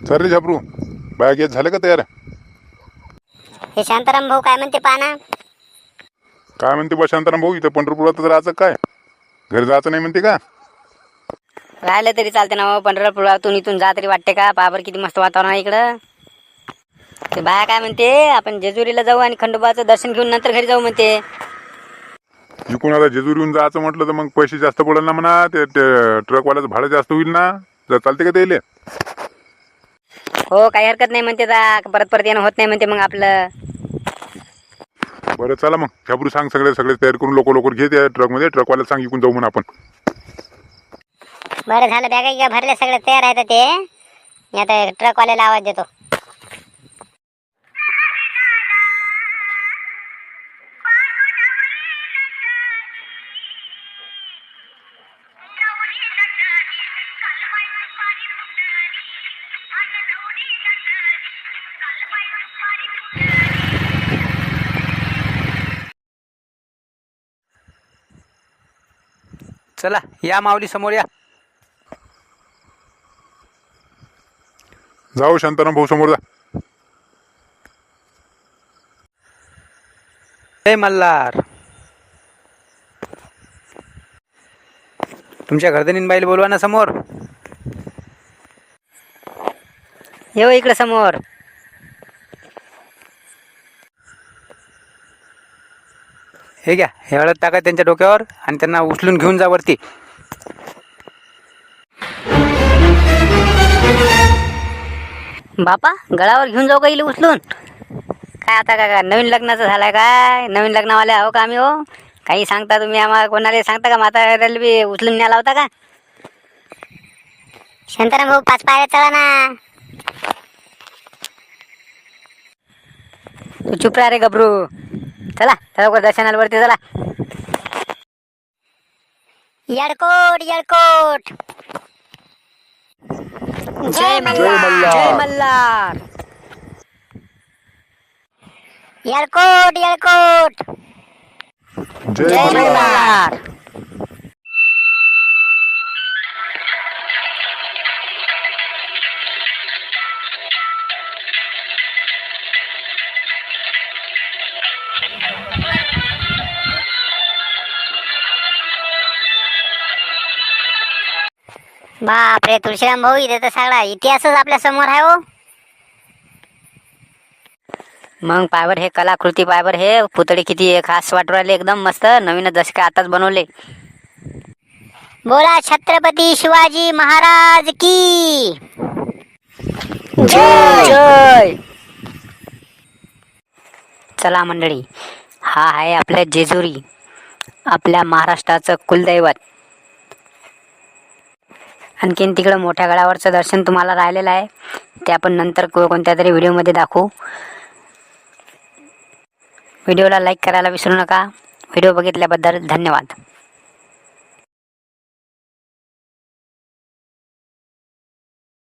Sir रे झापरू बाया घेत झालं का तयार? हे शांताराम भाऊ काय म्हणते पाना काय म्हणते बा शांताराम भाऊ इथं पंढरपुरात राहायचं काय? घरी जायचं नाही म्हणते का? राहिलं तरी चालते ना हो, पंढरपुरातून इथून जा तरी वाटते का? पाबर किती मस्त वातावरण आहे इकडं. ते बाया काय म्हणते आपण जेजुरीला जाऊ आणि खंडोबाचं दर्शन घेऊन नंतर घरी जाऊ म्हणते. इकडून आता जेजुरीहून जायचं म्हटलं तर मग पैसे जास्त पडेल ना म्हणा ते ते ट्रकवाल्याचं भाडं जास्त होईल ना. जर चालते का त्याले? हो काही हरकत नाही म्हणते ता परत परत येणं होत नाही म्हणते मग आपलं. बरं चला मग. झापरू सांग सगळे सगळे तयार करून लोक लवकर घे त्या ट्रकमध्ये. ट्रकवाल्याला सांग इकडून जाऊ म्हणून आपण. बरं झालं बॅगा गिगा भरले सगळे तयार आहेत ते. मी आता ट्रकवाल्याला आवाज देतो. चला या माऊली समोर या. जाऊ शांताराम भाऊ समोर जा. जय मल्हार. तुमच्या घरधनीन बाईला बोलवा ना समोर. येऊ इकडं समोर. हे घ्या हे हळद टाका त्यांच्या डोक्यावर आणि त्यांना उचलून घेऊन जा वरती. बापा गळावर घेऊन जाऊ का इले उचलून? काय आता काय काय नवीन लग्नाचं झालंय काय? नवीन लग्नावाले आहो का आम्ही हो? काही सांगता तुम्ही आम्हाला कोणाला सांगता का? म्हाताऱ्याला बी उचलून न्यायला होता का? शांताराम भाऊ पाच पायऱ्या चला ना. तू चुप रा रे गबरू. चला चला दर्शनाला वरती चला. येडकोट येडकोट. जय मल्हार. जय मल्हार. येडकोट येडकोट. जय जय मल्हार. मल्हार बापरे तुळशीराम भाऊ इथे तर सगळा इतिहासच आपल्यासमोर आहे हो. मग पायवर हे कलाकृती पायवर हे पुतळे किती खास वाटू राहिले एकदम मस्त. नवीन जसे काय आताच बनवले. बोला छत्रपती शिवाजी महाराज की. जय! चला मंडळी हा आहे आपल्या जेजुरी आपल्या महाराष्ट्राचं कुलदैवत. आणखीन तिकडं मोठ्या गडावरचं दर्शन तुम्हाला राहिलेलं आहे ते आपण नंतर कोणत्या तरी व्हिडिओमध्ये दाखवू. व्हिडिओला लाईक करायला विसरू नका. व्हिडिओ बघितल्याबद्दल धन्यवाद.